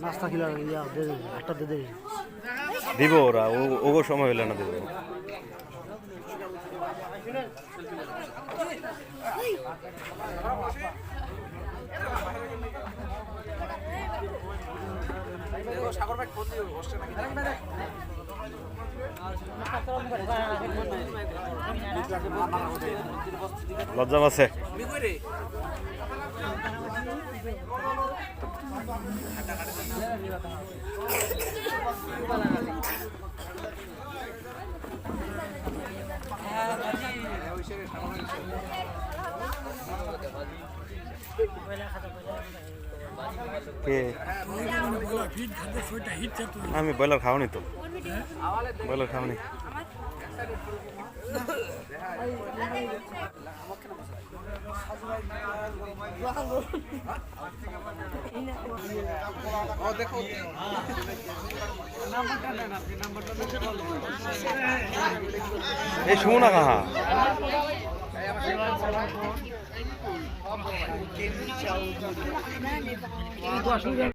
নাস্তা খিলা ইয়া দে দে, একটা দে দে। দিব ওরা, ও- ওগো সময় হইলে না দিব। লজ্জা আছে আমি ব্রয়লার খাওয়ানি তো। ব্রয়লার খাওয়ানি। এই শুনো না কাহা।